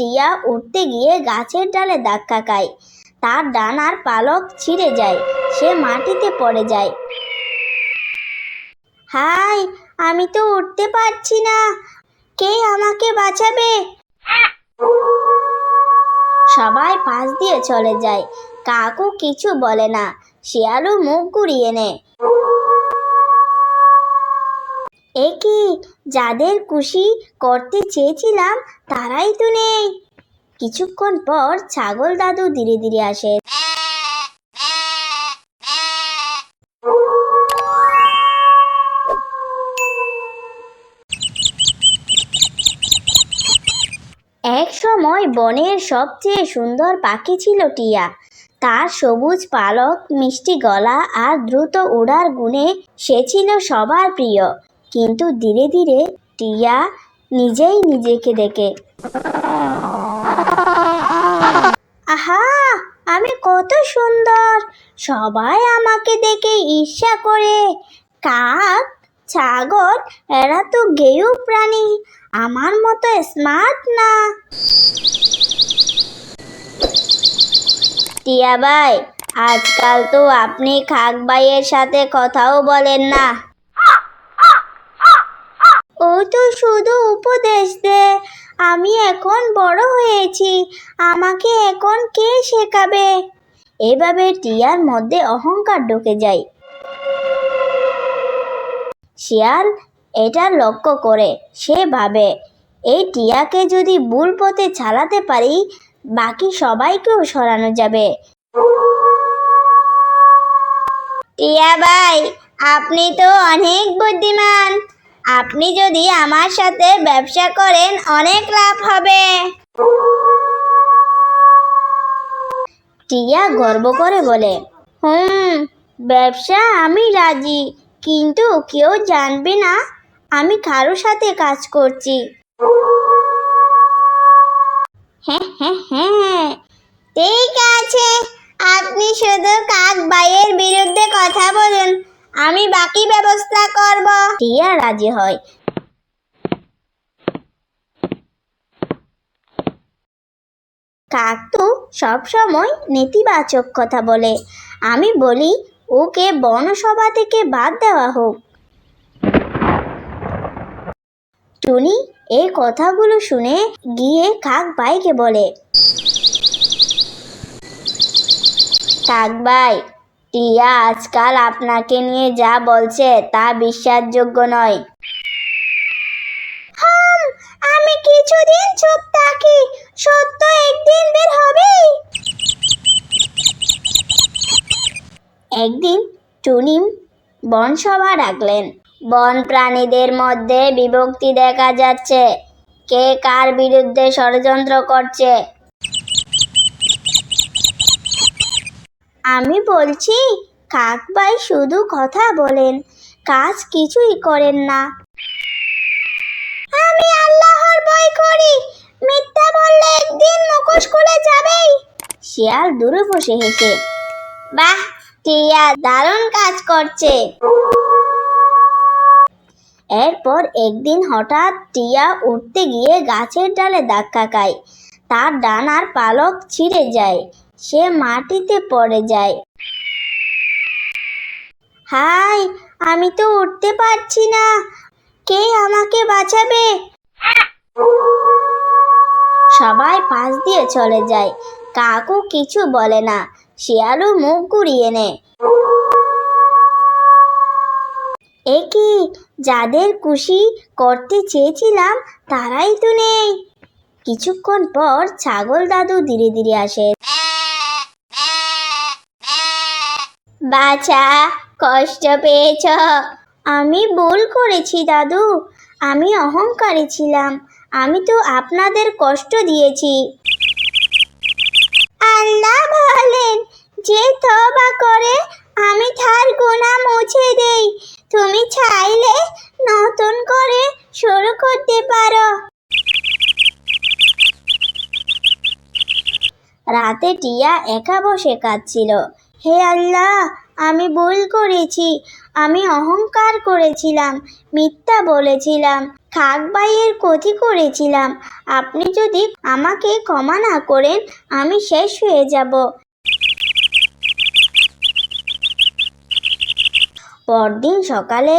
টিয়া উঠতে গিয়ে গাছের ডালে ধাক্কা খায়। তার ডানার পালক ছিঁড়ে যায়, সে মাটিতে পড়ে যায়। হাই, আমি তো উঠতে পারছি না। কে আমাকে বাঁচাবে? সবাই পাশ দিয়ে চলে যায়। কাকু কিছু বলে না। শিয়ালু মুখ ঘুরিয়ে নেয়। এ কি, যাদের খুশি করতে চেয়েছিলাম, তারাই তো নেই। কিছুক্ষণ পর ছাগল দাদু ধীরে ধীরে আসে। এক সময় বনের সবচেয়ে সুন্দর পাখি ছিল টিয়া। তার সবুজ পালক, মিষ্টি গলা আর দ্রুত ওড়ার গুণে সে ছিল সবার প্রিয়। কিন্তু ধীরে ধীরে টিয়া নিজেই নিজেকে দেখে। আহা, আমি কত সুন্দর। সবাই আমাকে দেখে ঈর্ষা করে। কাক, ছাগল, এরা তো গেয় প্রাণী। আমার মতো স্মার্ট না। টিয়া ভাই, আজকাল তো আপনি খাক ভাইয়ের সাথে কথাও বলেন না। ও তো শুধু উপদেশ দে। আমি এখন বড় হয়েছি। আমাকে এখন কে শেখাবে? এভাবে টিয়ার মধ্যে অহংকার ঢুকে যায়। শিয়াল, এটা লক্ষ্য করে, সে ভাবে, এই টিয়াকে যদি ভুল পথে চালাতে পারি, বাকি সবাইকেও সরানো যাবে। টিয়া ভাই, আপনি তো অনেক বুদ্ধিমান। আপনি যদি আমার সাথে ব্যবসা করেন, অনেক লাভ হবে। টিয়া গর্ব করে বলে, হুম, ব্যবসা আমি রাজি, কিন্তু কেউ জানবে না আমি কারোর সাথে কাজ করছি। হ্যাঁ হ্যাঁ হ্যাঁ। ঠিক আছে, আপনি শুধু কাক বাইয়ের বিরুদ্ধে কথা বলুন। আমি বাকি ব্যবস্থা করব। টিয়া রাজি হয়। কাক তো সবসময় নেতিবাচক কথা বলে। আমি বলি, ওকে বনসভা থেকে বাদ দেওয়া হোক। টুনি এই কথাগুলো শুনে গিয়ে কাক ভাইকে বলে, কাক ভাই টিয়া আজকাল আপনাকে নিয়ে যা বলছে তা বিশ্বাসযোগ্য নয়। আমি কিছুদিন চুপ থাকি সত্য একদিন বের হবেই। একদিন টুনিম বনসভা ডাকলেন বন প্রাণীদের মধ্যে বিভক্তি দেখা যাচ্ছে। কে কার বিরুদ্ধে ষড়যন্ত্র করছে? আমি বলছি, কাক ভাই শুধু কথা বলেন, কাজ কিছুই করেন না। আমি আল্লাহর ভয় করি, মিথ্যা বললে একদিন মুখোশ খুলে যাবেই। শিয়াল দূরে বসে হেসে, বাহ, টিয়া দারুণ কাজ করছে। এরপর একদিন হঠাৎ টিয়া উঠতে গিয়ে গাছের ডালে ধাক্কা খায়, তার ডানার পালক ছিঁড়ে যায়। সে মাটিতে পড়ে যায়। হাই আমি তো উঠতে পারছি না। কে আমাকে বাঁচাবে? সবাই পাশ দিয়ে চলে যায়। কাকু কিছু বলে না। শিয়ালও মুখ ঘুরিয়ে নেয়। এ কি, যাদের খুশি করতে চেয়েছিলাম, তারাই তো নেই। কিছুক্ষণ পর ছাগল দাদু ধীরে ধীরে আসে। বাছা, কষ্ট পেয়েছ। আমি ভুল করেছি, দাদু। আমি অহংকারী ছিলাম। আমি তো আপনাদের কষ্ট দিয়েছি। আল্লাহ বলেন, যে তবা করে, আমি তার গুনাহ মুছে দেই। তুমি চাইলে নতুন করে শুরু করতে পারো। রাতে টিয়া একা বসে কাঁদছিল। হে আল্লাহ, আমি ভুল করেছি। আমি অহংকার করেছিলাম, মিথ্যা বলেছিলাম কাক ভাইয়ের ক্ষতি করেছিলাম। আপনি যদি আমাকে ক্ষমা না করেন, আমি শেষ হয়ে যাব। পরদিন সকালে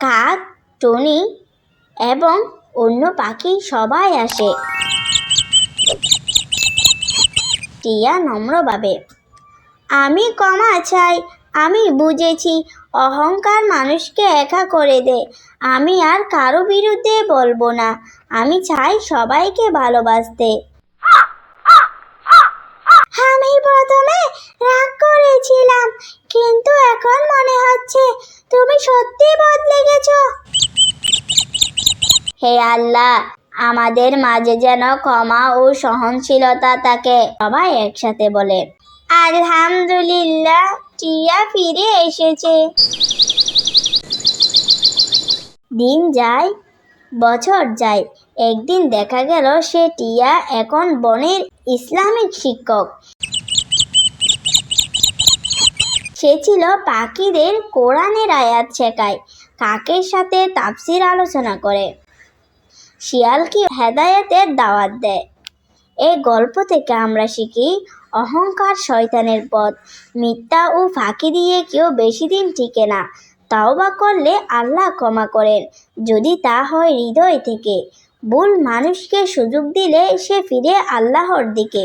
কাক, টনি এবং অন্য পাখি সবাই আসে। টিয়া নম্রভাবে আমি ক্ষমা চাই, আমি বুঝেছি, অহংকার মানুষকে একা করে দেয় আমি আর কারও বিরুদ্ধে বলব না, আমি চাই সবাইকে ভালোবাসতে। আমি প্রথমে রাগ করেছিলাম, কিন্তু এখন মনে হচ্ছে তুমি সত্যি বদলে গেছো। হে আল্লাহ, আমাদের মাঝে যেন ক্ষমা ও সহনশীলতা থাকে, সবাই একসাথে বলে। আলহামদুলিল্লাহ, টিয়া ফিরে এসেছে। দিন যায়, বছর যায়। একদিন দেখা গেল সে টিয়া এখন বনের ইসলামিক শিক্ষক। সে ছিল পাখিদের কোরআনের আয়াত শেখায়, কাকের সাথে তাফসির আলোচনা করে। শিয়ালকে হেদায়েতের দাওয়াত দেয়? এই গল্প থেকে আমরা শিখি অহংকার শয়তানের পথ। মিথ্যা ও ফাঁকি দিয়ে কেউ বেশি দিন টিকে না। তাও বা করলে আল্লাহ ক্ষমা করেন। যদি তা হয় হৃদয় থেকে। ভুল মানুষকে সুযোগ দিলে সে ফিরে আল্লাহর দিকে।